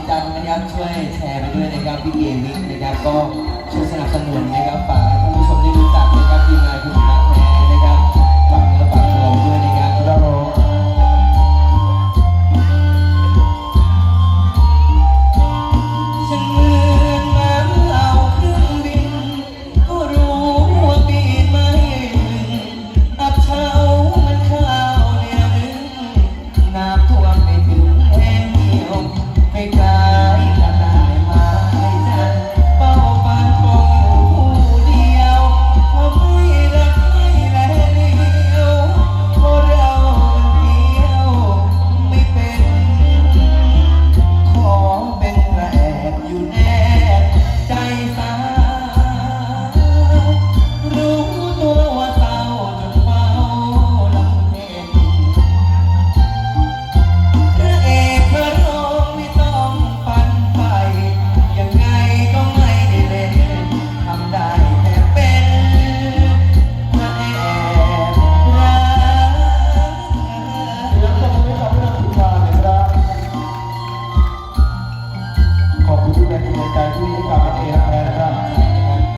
ติดตามนะครับช่วยแชร์ไปด้วยนะครับพี่เอมิกนะครับก็ช่วยสนับสนุนนะครับฝาก